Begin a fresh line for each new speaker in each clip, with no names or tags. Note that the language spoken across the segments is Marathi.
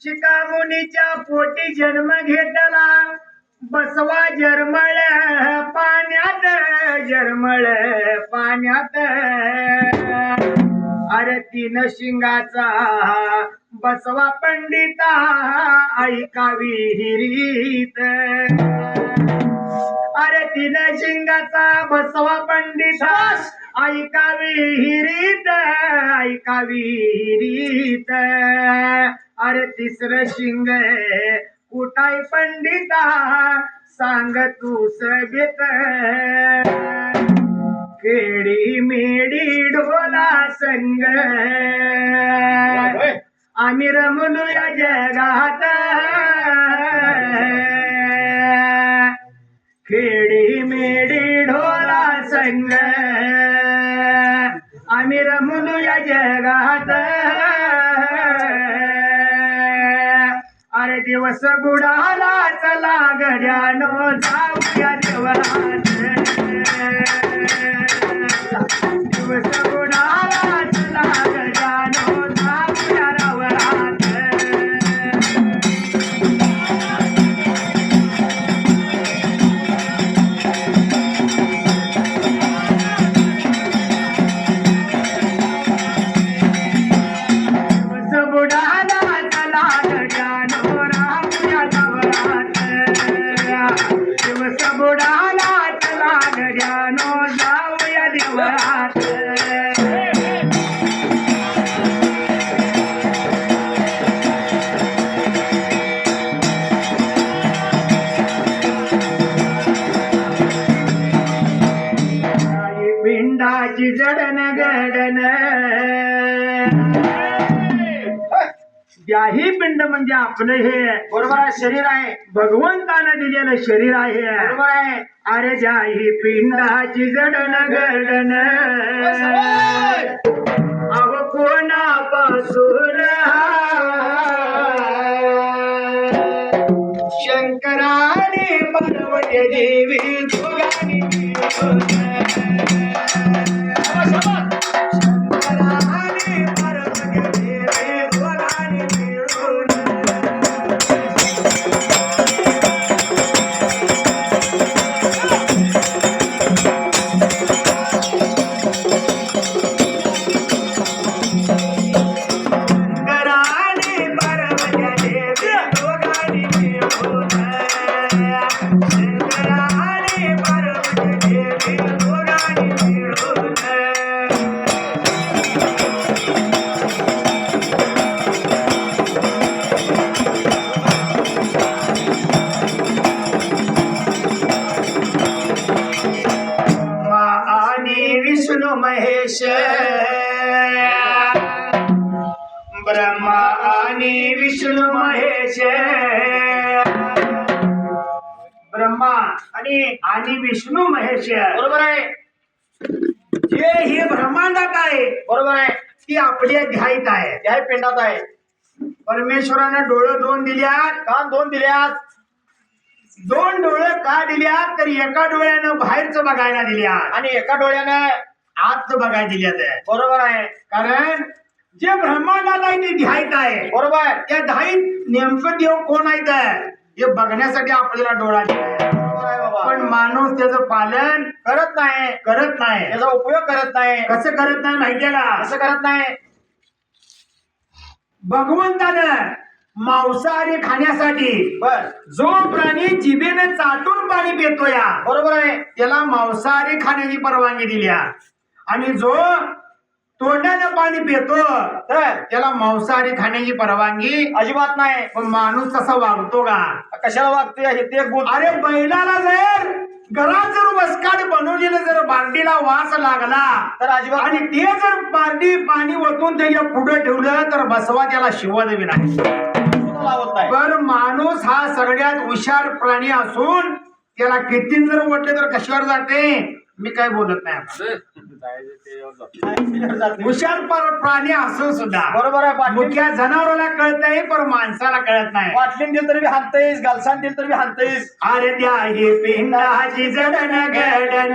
शिकामुनीच्या पोटी जन्म घेतला. बसवा जरमळ पाण्यात जरमळ पाण्यात. अरे तीन शिंगाचा बसवा पंडिता ऐका विहिरीत. अरे तीन शिंगाचा बसवा पंडिता. ऐका विहिरीत ऐका विहिरीत अरे तिसरं शिंग कुठाय पंडिता सांग तू सगेत केडी मेडी ढोला संग. आम्ही रमलो या जगात. खेडी मेडी ढोला संग. आम्ही रमलो या जगात. अरे दिवस बुडाला चला गड्यानो जाऊया देवरात दिवस पिंडाची जडण गडण ही पिंड म्हणजे आपलं हे.
बरोबर आहे शरीर आहे.
भगवंतानं दिलेलं शरीर आहे.
बरोबर आहे.
अरे ही पिंडाची जडण गडण अव कोणापासून शंकराने पार्वती देवी दोघांनी आणि विष्णू महेश
बरोबर आहे.
जे हे ब्रह्मांडात आहे
बरोबर आहे.
ती आपल्या ध्यायत आहे.
त्या पिंडात आहे.
परमेश्वरानं डोळं दोन दिल्यात.
कान दोन दिल्यात.
दोन डोळं का दिल्यात? तर एका डोळ्यानं बाहेरचं बघायला दिल्यात.
आणि एका डोळ्यानं
आतचं बघायला दिल्यात.
बरोबर आहे.
कारण जे ब्रह्मांडात आहे ते ध्यायत आहे.
बरोबर.
त्या धाईत नेमकं देव कोण आहे हे बघण्यासाठी आपल्याला डोळा दिलाय. पण माणूस त्याचं पालन
करत नाही.
करत नाही.
त्याचा उपयोग करत नाही.
कसं करत नाही माहितीये का?
असं करत नाही?
भगवंतानं मांसाहारी खाण्यासाठी
बर.
जो प्राणी जिभेने चाटून पाणी पितो या
बरोबर आहे.
त्याला मांसाहारी खाण्याची परवानगी दिल्या. आणि जो तोंडानं पाणी पितो.
तर
त्याला मांसाहारी खाण्याची परवानगी
अजिबात नाही.
पण माणूस तसा वागतो का?
कशाला वागतोय हे ते गुण
अरे बैलाला जर घरात जर वसकाट बनवलेलं जर बांडीला वास लागला
तर अजिबात
आणि ते जर बांडी पाणी ओतून त्याच्या पुढे ठेवलं तर बसवा त्याला शिवदेवी नाही.
सुद्धा लावत नाही.
पण माणूस हा सगळ्यात हुशार प्राणी असून त्याला किती जर ओढले तर कशावर जाते? मी काय बोलत नाही
नाही.
हुशार पर- प्राणी असून सुद्धा
बरोबर आहे
मुख्या जनावराला कळतंय पण माणसाला कळत नाही.
पाटलीन दिल तरी बी हाणतयस गालसान दिल तरी बी हाणतयस
अरे द्या ही पिंडाची जडण गडण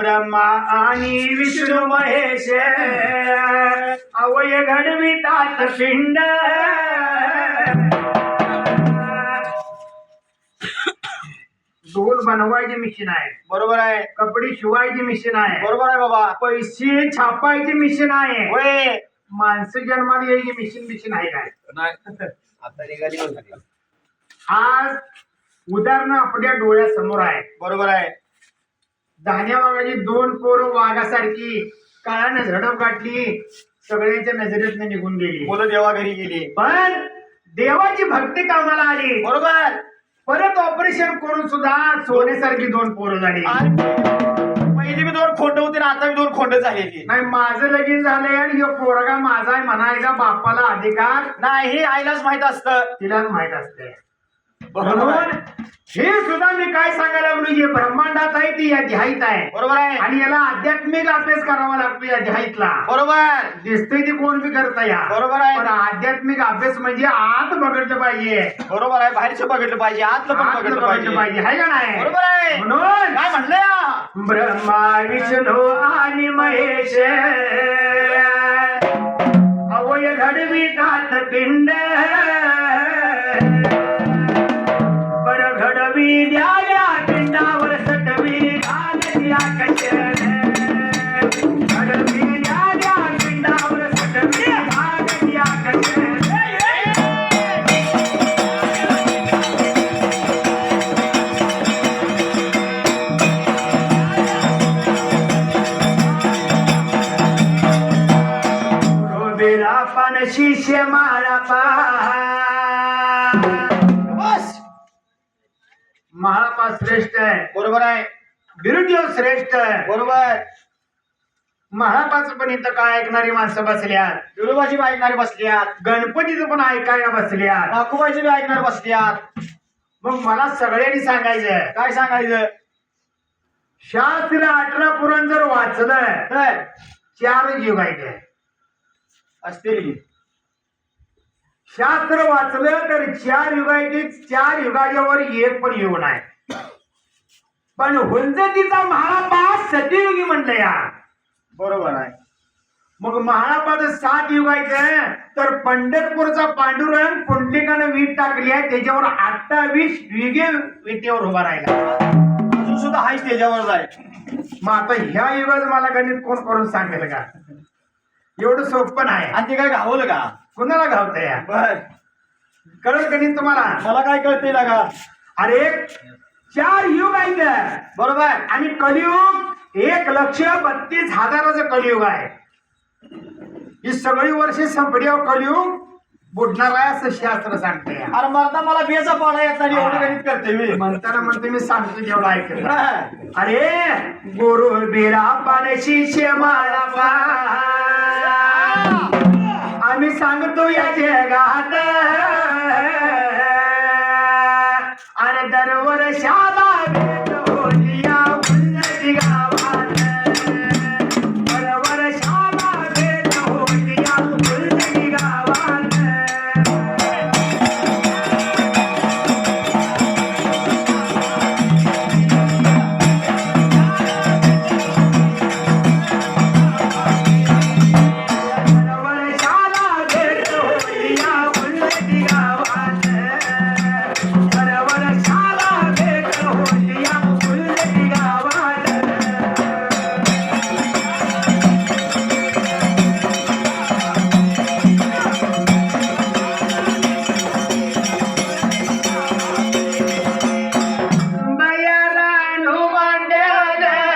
ब्रह्मा आणि विष्णू महेश. अवय घडवितात पिंड. ढोल बनवायची मिशीन आहे.
बरोबर आहे.
कपडे शिवायची मिशीन आहे.
बरोबर आहे बाबा.
पैसे छापायची मिशीन आहे.
होय.
माणसं जन्माला यायची मिशीन मिशीन आहे काय?
आता निघाली.
आज उदाहरण आपल्या डोळ्यासमोर आहे
बरोबर आहे.
धान्या वाघाची दोन पोरं वाघासारखी काळानं झडप गाठली. सगळ्यांच्या नजरेतनं निघून गेली.
मुलं देवा घरी गेली.
पण देवाची भक्ती कामाला आली.
बरोबर.
परत ऑपरेशन करून सुद्धा सोन्यासारखी दोन पोरं झाली.
आणि पहिली मी दोन खोंड होती ना आता मी दोन खोंड झालेली.
नाही माझं लगीन झालंय आणि ह्यो पोरगा माझा आहे म्हणायचा बापाला अधिकार.
नाही आईलाच माहीत असतं.
तिलाच माहीत असते म्हणून
आहे.
हे सुद्धा मी काय सांगायला लागलो जे ब्रह्मांडात आहे ती या ध्यायित आहे.
बरोबर आहे.
आणि याला आध्यात्मिक अभ्यास करावा लागतो या ध्यायितला
बरोबर.
दिसतंय ते कोण बी करता या.
बरोबर आहे.
पण आध्यात्मिक अभ्यास म्हणजे आत बघितलं पाहिजे.
बरोबर आहे. बाहेरचं बघितलं पाहिजे. आतलं पण
आत
बघितलं
बघितलं
पाहिजे.
पाहिजे. आहे का नाही?
बरोबर आहे.
म्हणून
काय म्हणलं या
ब्रह्मा विष्णू आणि महेश. अवय घडवितात पिंड. शिष्य माळा
बस.
महापा श्रेष्ठ आहे.
बरोबर आहे.
बिरुदेव श्रेष्ठ आहे.
बरोबर.
महापाच पण इथं काय ऐकणारी माणसं बसल्यात.
विरोबाची बी ऐकणारे बसल्यात.
गणपतीचं पण ऐकायला बसल्यात.
नाकुबाईची बी ऐकणारे बसल्यात.
मग मला सगळ्यांनी सांगायचं
काय सांगायचं?
शास्त्र अठरा पुराण जर वाचलं
तर
चार युग आहे
असतील की.
शास्त्र वाचलं तर चार युगाचे चार युगाच्या वर एक पण युग नाही. पण हुंजतीचा महापास सतयुगी म्हटलं या.
बरोबर आहे.
मग महापाद सात युगायचं तर पंढरपूरचा पांडुरंग पुंडलिकानं वीट टाकली आहे. त्याच्यावर अठ्ठावीस युगे विटेवर उभा राहिला.
अजून सुद्धा हायच त्याच्यावर आहे.
मग आता ह्या युगात मला गणित कोण करून सांगेल का? एवढं सोपं नाही.
आणि ते काय घावलं का?
कुणाला घावतंय या
बर
कळत गणित तुम्हाला?
मला काय कळते का?
अरे चार युग आहेत.
बरोबर.
आणि कलियुग एक लक्ष बत्तीस हजाराचं कलियुग आहे. ही सगळी वर्षे संपल्यावर कलियुग. बुडणार आहे असं शास्त्र सांगते.
अरे मरता मला बेचा पाडा येत नाही एवढं गणित करते मी.
म्हणताना म्हणते मी सांगतो जेवढं ऐकलं.
हा.
अरे गुरु बिरा पाण्याशी माळा पा आम्ही सांगतो या जगात. आणि दरवर्षाला